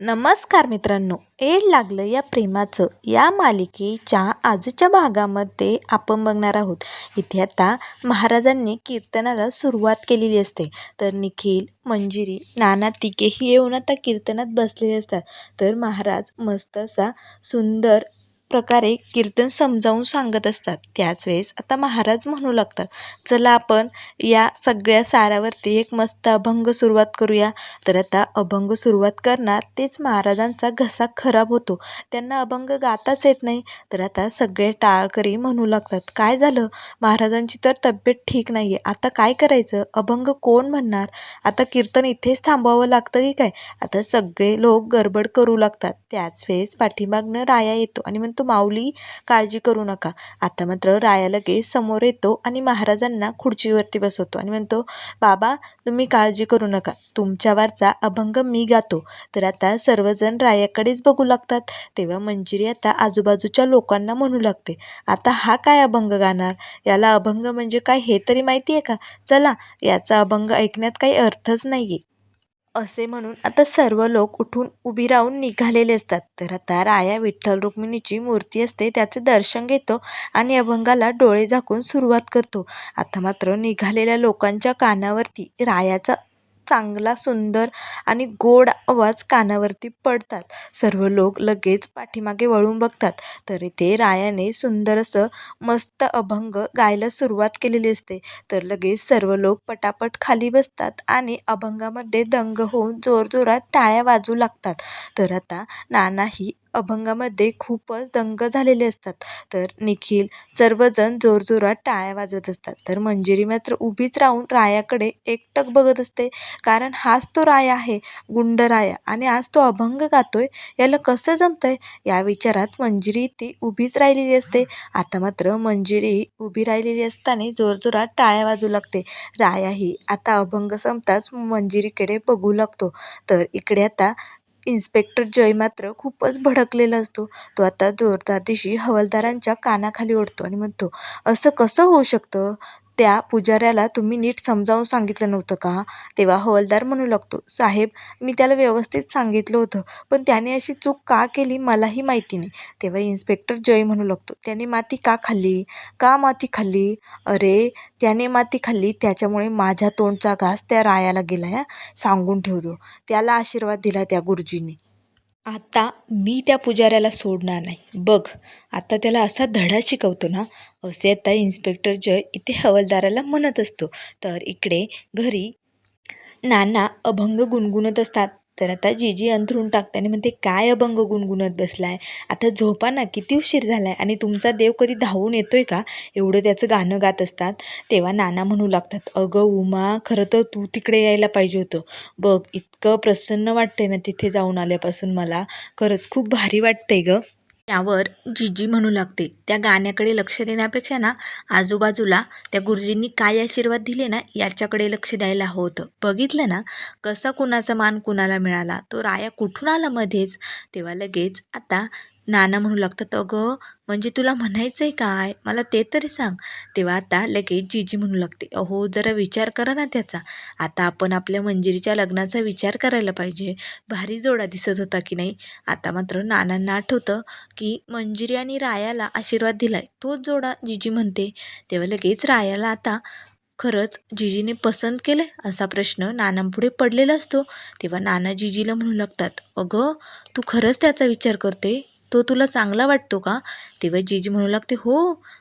नमस्कार मित्रांनो एड लागलं या प्रेमाचं. या मालिकेच्या आजच्या भागामध्ये आपण बघणार आहोत. इथे आता महाराजांनी कीर्तनाला सुरुवात केलेली असते. तर निखिल मंजिरी नाना तिघेही येऊन आता कीर्तनात बसलेले असतात. तर महाराज मस्त असा सुंदर प्रकारे कीर्तन समजावून सांगत असतात. त्याच वेळेस आता महाराज म्हणू लागतात चला आपण या सगळ्या सारावरती एक मस्त अभंग सुरुवात करूया. तर आता अभंग सुरुवात करणार तेच महाराजांचा घसा खराब होतो. त्यांना अभंग गाताच येत नाही. तर आता सगळे टाळकरी म्हणू लागतात काय झालं? महाराजांची तर तब्येत ठीक नाही आहे आता काय करायचं? अभंग कोण म्हणणार? आता कीर्तन इथेच थांबवावं लागतं की काय? आता सगळे लोक गडबड करू लागतात. त्याच वेळेस पाठीमागनं राया येतो आणि म्हणतो माऊली काळजी करू नका. आता मात्र राया लगेच समोर येतो आणि महाराजांना खुर्चीवरती बसवतो आणि म्हणतो बाबा तुम्ही काळजी करू नका. तुमच्यावरचा अभंग मी गातो. तर आता सर्वजण रायाकडेच बघू लागतात. तेव्हा मंजिरी आता आजूबाजूच्या लोकांना म्हणू लागते आता हा काय अभंग गाणार? याला अभंग म्हणजे काय हे तरी माहिती आहे का? चला याचा अभंग ऐकण्यात काही अर्थच नाही आहे असे म्हणून आता सर्व लोक उठून उभी राहून निघालेले असतात. तर आता राया विठ्ठल रुक्मिणीची मूर्ती असते त्याचे दर्शन घेतो आणि अभंगाला डोळे झाकून सुरुवात करतो. आता मात्र निघालेल्या लोकांच्या कानावरती रायाचा चांगला सुंदर आणि गोड आवाज कानावरती पडतात. सर्व लोक लगेच पाठीमागे वळून बघतात. तर इथे रायाने सुंदर असं मस्त अभंग गायला सुरुवात केलेली असते. तर लगेच सर्व लोक पटापट खाली बसतात आणि अभंगामध्ये दंग होऊन जोरजोरात टाळ्या वाजू लागतात. तर आता नानाही अभंगामध्ये खूपच दंग झालेले असतात. तर निखिल सर्वजण जोरजोरात टाळ्या वाजवत असतात. तर मंजिरी मात्र उभीच राहून रायाकडे एकटक बघत असते. कारण हाच तो राया आहे गुंड राया. आणि आज तो अभंग गातोय याला कसं जमतंय? या विचारात मंजिरी ती उभीच राहिलेली असते. आता मात्र मंजिरी उभी राहिलेली असताना जोरजोरात टाळ्या वाजू लागते. रायाही आता अभंग संपताच मंजिरीकडे बघू लागतो. तर इकडे आता इन्स्पेक्टर जय मात्र खूपच भडकलेला असतो. तो आता जोरदार दिशी हवालदारांच्या कानाखाली ओढतो आणि म्हणतो असं कसं होऊ शकतं? त्या पुजाऱ्याला तुम्ही नीट समजावून सांगितलं नव्हतं का? तेव्हा हवालदार म्हणू लागतो साहेब मी त्याला व्यवस्थित सांगितलं होतं पण त्याने अशी चूक का केली मलाही माहिती नाही. तेव्हा इन्स्पेक्टर जय म्हणू लागतो त्याने माती का खाल्ली? का माती खाल्ली? अरे त्याने माती खाल्ली त्याच्यामुळे माझ्या तोंडचा घास त्या रायाला गेला या सांगून ठेवतो. त्याला आशीर्वाद दिला त्या गुरुजींनी. आता मी त्या पुजाऱ्याला सोडणार नाही. बघ आता त्याला असा धडा शिकवतो ना असे आता इन्स्पेक्टर जय इथे हवालदाराला म्हणत असतो. तर इकडे घरी नाना अभंग गुणगुणत असतात. तर आता जीजी अंथरून टाकते आणि म्हणते काय अभंग गुणगुणत बसलाय? आता झोपा ना किती उशीर झालाय? आणि तुमचा देव कधी धावून येतोय का? एवढं त्याचं गाणं गात असतात. तेव्हा नाना म्हणू लागतात अगं उमा खरं तर तू तिकडे यायला पाहिजे होतं. बघ इतकं प्रसन्न वाटतंय ना तिथे जाऊन आल्यापासून मला. खरंच खूप भारी वाटतंय गं. त्यावर जीजी म्हणू लागते. त्या गाण्याकडे लक्ष देण्यापेक्षा ना आजूबाजूला त्या गुरुजींनी काय आशीर्वाद दिले ना याच्याकडे लक्ष द्यायला हवं होतं. बघितलं ना कसा कुणाचा मान कुणाला मिळाला तो राया कुठून आला मध्येच? तेव्हा लगेच आता नाना म्हणू लागतात अगं म्हणजे तुला म्हणायचं आहे काय? मला ते तरी सांग. तेव्हा आता लगेच जीजी म्हणू लागते अहो जरा विचार करा ना त्याचा. आता आपण आपल्या मंजिरीच्या लग्नाचा विचार करायला पाहिजे. भारी जोडा दिसत होता की नाही? आता मात्र नानांना आठवतं की मंजिरी आणि रायाला आशीर्वाद दिलाय. तोच जोडा जीजी म्हणते. तेव्हा लगेच रायाला आता खरंच जीजीने पसंत केलं असा प्रश्न नानांपुढे पडलेला असतो. तेव्हा नाना जीजीला म्हणू लागतात अगं तू खरंच त्याचा विचार करते? तो तुला चांगला वाटतो का? तेव्हा जीजी म्हणू लागते हो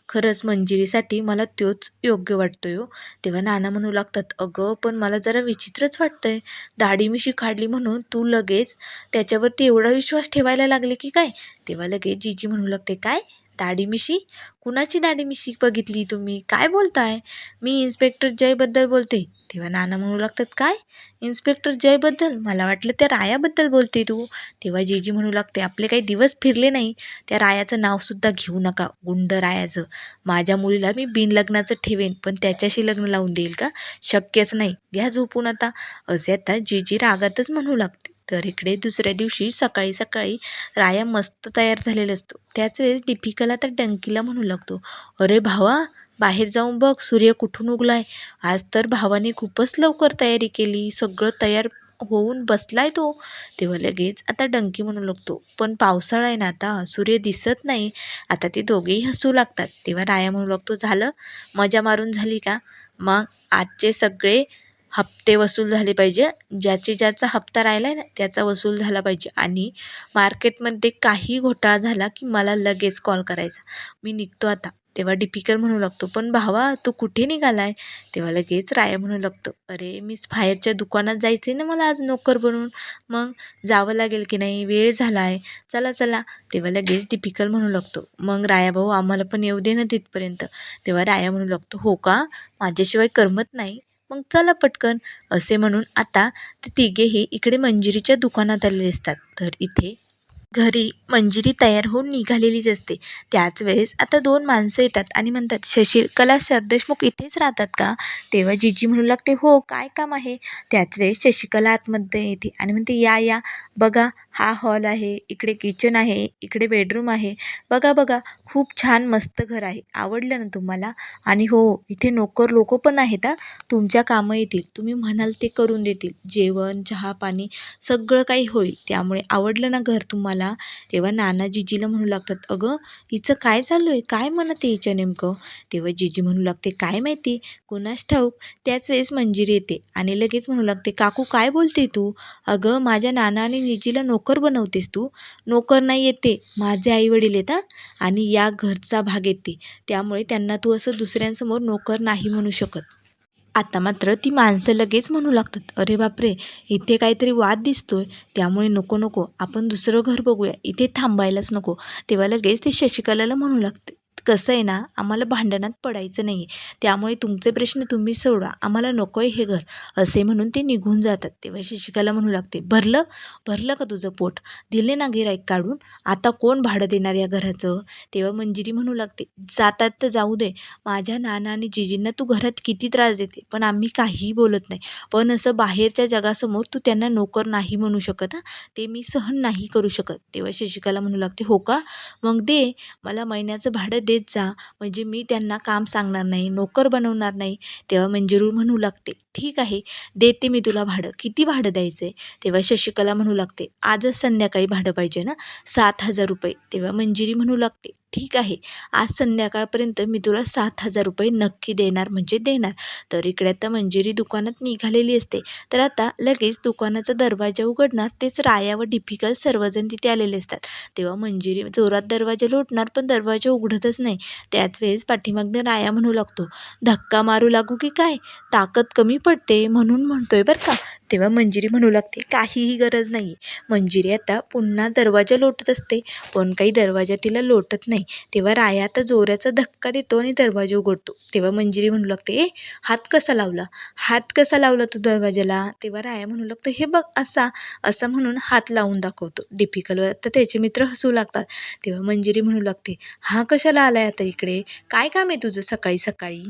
खरंच मंजिरीसाठी मला तोच योग्य वाटतो यो हो. तेव्हा नाना म्हणू लागतात अगं पण मला जरा विचित्रच वाटतंय. दाढी मिशी काढली म्हणून तू लगेच त्याच्यावरती एवढा विश्वास ठेवायला लागले की काय? तेव्हा लगेच जीजी म्हणू लागते काय? दाढीमिशी? कुणाची दाढीमिशी बघितली तुम्ही? काय बोलताय? मी इन्स्पेक्टर जयबद्दल बोलते. तेव्हा नाना म्हणू लागतात काय? इन्स्पेक्टर जयबद्दल? मला वाटलं त्या रायाबद्दल बोलते तू. तेव्हा जीजी म्हणू लागते आपले काही दिवस फिरले नाही. त्या रायाचं नावसुद्धा घेऊ नका गुंड रायाचं. माझ्या मुलीला मी बिनलग्नाचं ठेवेन पण त्याच्याशी लग्न लावून देईल का? शक्यच नाही. घ्या झोपून आता. असे आता जीजी रागातच म्हणू लागते. तर इकडे दुसऱ्या दिवशी सकाळी सकाळी राया मस्त तयार झालेला असतो. त्याच वेळेस दीपिकाला तर डंकीला म्हणू लागतो अरे भावा बाहेर जाऊन बघ सूर्य कुठून उगलाय? आज तर भावाने खूपच लवकर तयारी केली सगळं तयार होऊन बसलाय तो. तेव्हा लगेच आता डंकी म्हणू लागतो पण पावसाळा आहे ना आता सूर्य दिसत नाही आता ते दोघेही हसू लागतात. तेव्हा राया म्हणू लागतो झालं? मजा मारून झाली का? मग आजचे सगळे हप्ते वसूल झाले पाहिजे. ज्याचे ज्याचा हप्ता राहिला आहे ना त्याचा वसूल झाला पाहिजे. आणि मार्केटमध्ये काही घोटाळा झाला की मला लगेच कॉल करायचा. मी निघतो आता. तेव्हा डिपिकल म्हणू लागतो पण भावा तू कुठे निघाला आहे तेव्हा लगेच राया म्हणू लागतो अरे मीच बाहेरच्या दुकानात जायचं आहे ना मला आज नोकर बनून. मग जावं लागेल की नाही? वेळ झाला आहे चला चला. तेव्हा लगेच डिपिकल म्हणू लागतो मग राया भाऊ आम्हाला पण येऊ दे ना तिथपर्यंत. तेव्हा राया म्हणू लागतो हो का? माझ्याशिवाय करमत नाही. मग चला पटकन असे म्हणून आता ते तिघेही इकडे मंजिरीच्या दुकानात आलेले असतात. तर इथे घरी मंजिरी तयार होऊन निघालेलीच असते. त्याच वेळेस आता दोन माणसं येतात आणि म्हणतात शशिकला सरदेशमुख इथेच राहतात का? तेव्हा जिजी म्हणू लागते हो काय काम आहे? त्याच वेळेस शशिकला आतमध्ये येते आणि म्हणते या या बघा हा हॉल आहे इकडे किचन आहे इकडे बेडरूम आहे. बघा बघा खूप छान मस्त घर आहे. आवडलं ना तुम्हाला? आणि हो इथे नोकर लोक पण आहेत हा. तुमच्या कामं येतील. तुम्ही म्हणाल ते करून देतील. जेवण चहा पाणी सगळं काही होईल. त्यामुळे आवडलं ना घर तुम्हाला? तेव्हा नाना जिजीला म्हणू लागतात अगं हिचं काय चालू आहे? काय म्हणत आहे नेमकं? तेव्हा जिजी म्हणू लागते काय माहिती? कुणास ठाऊक? त्याच वेळेस मंजिरी येते. आणि लगेच म्हणू लागते काकू काय बोलते तू? अगं माझ्या नाना आणि जिजीला नोकर बनवतेस तू. नोकर नाही येते माझे आई वडील येतात आणि या घरचा भाग येते. त्यामुळे त्यांना तू असं दुसऱ्यांसमोर नोकर नाही म्हणू शकत. आता मात्र ती माणसं लगेच म्हणू लागतात अरे बापरे इथे काहीतरी वाद दिसतोय. त्यामुळे नको नको आपण दुसरं घर बघूया. इथे थांबायलाच नको. तेव्हा लगेच ते शशिकलाला म्हणू लागते. कसं आहे ना आम्हाला भांडणात पडायचं नाही आहे त्यामुळे तुमचे प्रश्न तुम्ही सोडा आम्हाला नको आहे हे घर. असे म्हणून ते निघून जातात. तेव्हा शिक्षिकाला म्हणू लागते भरलं? भरलं का तुझं पोट? दिले ना गिराईक काढून? आता कोण भाडं देणार या घराचं? तेव्हा मंजिरी म्हणू लागते जातात तर जाऊ दे. माझ्या नाना आणि जिजींना तू घरात किती त्रास देते पण आम्ही काहीही बोलत नाही. पण असं बाहेरच्या जगासमोर तू त्यांना नोकर नाही म्हणू शकत हां. ते मी सहन नाही करू शकत. तेव्हा शशिकला म्हणू लागते हो का? मग दे. मला महिन्याचं भाडं देत जा. म्हणजे मी त्यांना काम सांगणार नाही नोकर बनवणार नाही. तेव्हा मंजिरू म्हणू लागते ठीक आहे देते मी तुला भाडं. किती भाडं द्यायचं आहे तेव्हा शशिकला म्हणू लागते आजच संध्याकाळी भाडं पाहिजे ना सात हजार रुपये. तेव्हा मंजिरी म्हणू लागते ठीक आहे. आज संध्याकाळपर्यंत मी तुला सात हजार रुपये नक्की देणार म्हणजे देणार. तर इकडे आता मंजिरी दुकानात निघालेली असते. तर आता लगेच दुकानाचा दरवाजा उघडणार तेच राया व डिफिकल्ट सर्वजण तिथे आलेले असतात. तेव्हा मंजिरी जोरात दरवाजा लोटणार पण दरवाजा उघडतच नाही. त्याच वेळेस पाठीमागनं राया म्हणू लागतो धक्का मारू लागू की काय? ताकद कमी पडते म्हणून म्हणतोय बरं का? तेव्हा मंजिरी म्हणू लागते काहीही गरज नाही मंजिरी आता पुन्हा दरवाजा लोटत असते पण काही दरवाजा तिला लोटत नाही. तेव्हा राया आता जोराचा धक्का देतो आणि दरवाजा उघडतो. तेव्हा मंजिरी म्हणू लागते ए हात कसा लावला? हात कसा लावला तू दरवाजाला? तेव्हा राया म्हणू लागतो हे बघ असा असं म्हणून हात लावून दाखवतो. डिफिकल्ट तर त्याचे मित्र हसू लागतात. तेव्हा मंजिरी म्हणू लागते हा कशाला आलाय आता इकडे? काय काम आहे तुझं सकाळी सकाळी?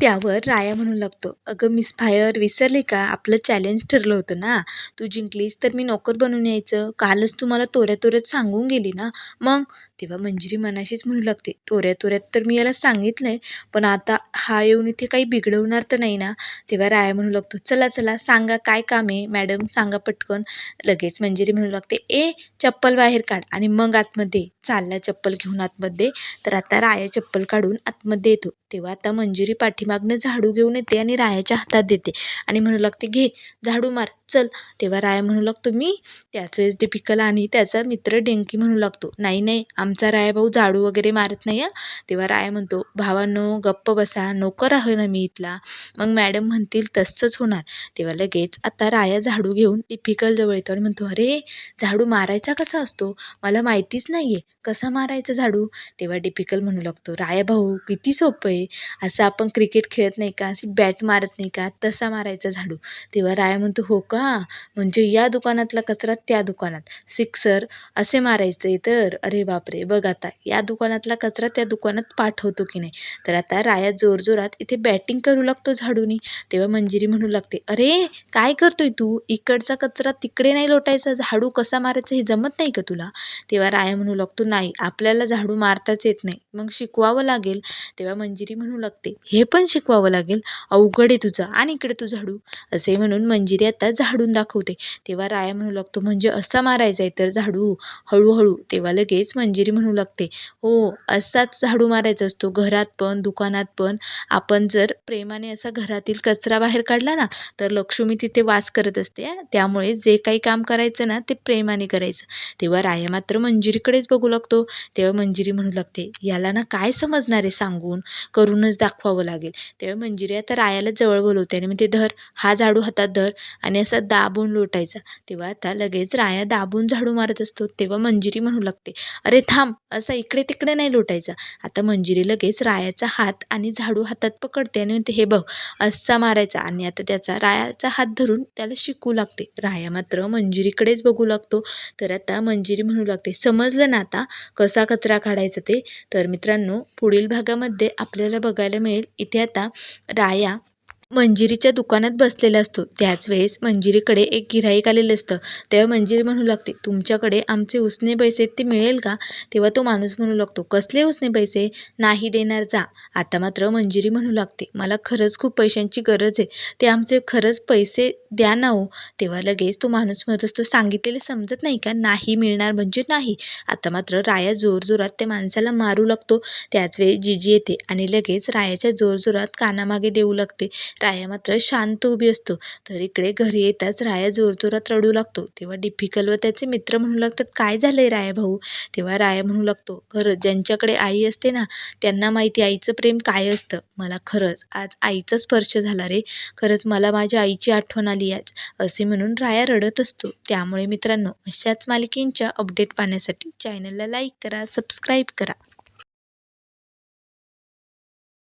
त्यावर राया म्हणू लागतो. अगं मिस फायर विसरली का? आपलं चॅलेंज ठरलं होतं ना? तू जिंकलीस तर मी नोकर बनून यायचं. कालच तू मला तोऱ्या तोऱ्यात सांगून गेली ना? मग? तेव्हा मंजिरी मनाशीच म्हणू लागते. तोऱ्या तोऱ्यात तर मी याला सांगितलंय पण आता हा येऊन इथे काही बिघडवणार तर नाही ना? तेव्हा राया म्हणू लागतो चला चला सांगा काय काम आहे? मॅडम सांगा पटकन. लगेच मंजिरी म्हणू लागते ए चप्पल बाहेर काढ. आणि मग आतमध्ये चालला चप्पल घेऊन आतमध्ये तर आता राया चप्पल काढून आतमध्ये येतो. तेव्हा आता मंजिरी पाठीमागनं झाडू घेऊन येते आणि रायाच्या हातात देते. आणि म्हणू लागते घे झाडू मार. चल. तेव्हा राया म्हणू लागतो मी त्याच वेळेस डिपिकल आणि त्याचा मित्र डेंकी म्हणू लागतो नाही नाही आमचा राया भाऊ झाडू वगैरे मारत नाही हा. तेव्हा राया म्हणतो भावांनो गप्प बसा नोकर आहे ना मी इथला. मग मॅडम म्हणतील तसंच होणार. तेव्हा लगेच आता राया झाडू घेऊन डिपिकल जवळ येतो आणि म्हणतो अरे झाडू मारायचा कसा असतो? मला माहितीच नाही आहे कसा मारायचा झाडू? तेव्हा डिपिकल म्हणू लागतो राया भाऊ किती सोपं आहे. असं आपण क्रिकेट खेळत नाही का? अशी बॅट मारत नाही का? तसा मारायचा झाडू. तेव्हा राया म्हणतो हो का? म्हणजे या दुकानातला कचरा त्या दुकानात. सिक्सर असे मारायचे तर अरे बापरे बघ आता या दुकानातला कचरा त्या दुकानात पाठवतो की नाही? तर आता राया जोरजोरात इथे बॅटिंग करू लागतो झाडूनी. तेव्हा मंजिरी म्हणू लागते अरे काय करतोय तू? इकडचा कचरा तिकडे नाही लोटायचा झाडू कसा मारायचा हे जमत नाही का तुला? तेव्हा राया म्हणू लागतो नाही आपल्याला झाडू मारताच येत नाही. मग शिकवावं लागेल. तेव्हा मंजिरी म्हणू लागते हे पण शिकवावं लागेल? अवघड आहे तुझं. आणि इकडे तू झाडू. असे म्हणून मंजिरी आता झाडू झाडून दाखवते. तेव्हा राया म्हणू लागतो म्हणजे असा मारायचा आहे तर झाडू हळूहळू. तेव्हा लगेच मंजिरी म्हणू लागते हो असाच झाडू मारायचा असतो घरात पण दुकानात पण. आपण जर प्रेमाने असा घरातील कचरा बाहेर काढला ना तर लक्ष्मी तिथे वास करत असते त्यामुळे जे काही काम करायचं ना ते प्रेमाने करायचं. तेव्हा राया मात्र मंजिरीकडेच बघू लागतो. तेव्हा मंजिरी म्हणू लागते याला ना काय समजणार आहे सांगून? करूनच दाखवावं लागेल. तेव्हा मंजिरी आता रायाला जवळ बोलवते आणि म्हणते धर हा झाडू हातात धर. आणि असा दाबून लोटायचा. तेव्हा आता लगेच राया दाबून झाडू मारत असतो. तेव्हा मंजिरी म्हणू लागते. अरे थांब असा इकडे तिकडे नाही लोटायचा. आता मंजिरी लगेच रायाचा हात आणि झाडू हातात पकडते आणि म्हणते हे बघ असा मारायचा. आणि आता त्याचा रायाचा हात धरून त्याला शिकू लागते. राया मात्र मंजिरीकडेच बघू लागतो. तर आता मंजिरी म्हणू लागते समजलं ना आता कसा कचरा काढायचा ते? तर मित्रांनो पुढील भागामध्ये आपल्याला बघायला मिळेल. इथे आता राया मंजिरीच्या दुकानात बसलेला असतो. त्याच वेळेस मंजिरीकडे एक गिऱ्हाईक आलेलं असतं. तेव्हा मंजिरी म्हणू लागते तुमच्याकडे आमचे उसने पैसे ते मिळेल का? तेव्हा तो माणूस म्हणू लागतो कसले उसने पैसे? नाही देणार जा. आता मात्र मंजिरी म्हणू लागते मला खरंच खूप पैशांची गरज आहे. ते आमचे खरंच पैसे द्या ना हो. तेव्हा लगेच तो माणूस म्हणत असतो सांगितलेले समजत नाही का? नाही मिळणार म्हणजे नाही. आता मात्र राया जोरजोरात त्या माणसाला मारू लागतो. त्याच वेळी जिजी येते आणि लगेच रायाच्या जोरजोरात कानामागे देऊ लागते. राया मात्र शांत उभी असतो. तर इकडे घरी येताच राया जोरजोरात रडू लागतो. तेव्हा डिफिकल व त्याचे मित्र म्हणू लागतात काय झालं आहे राया भाऊ? तेव्हा राया म्हणू लागतो खरंच ज्यांच्याकडे आई असते ना त्यांना माहिती आईचं प्रेम काय असतं. मला खरंच आज आईचा स्पर्श झाला रे. खरंच मला माझ्या आईची आठवण आली आज. असे म्हणून राया रडत असतो. त्यामुळे मित्रांनो अशाच मालिकेंच्या अपडेट पाहण्यासाठी चॅनलला लाईक करा सबस्क्राईब करा.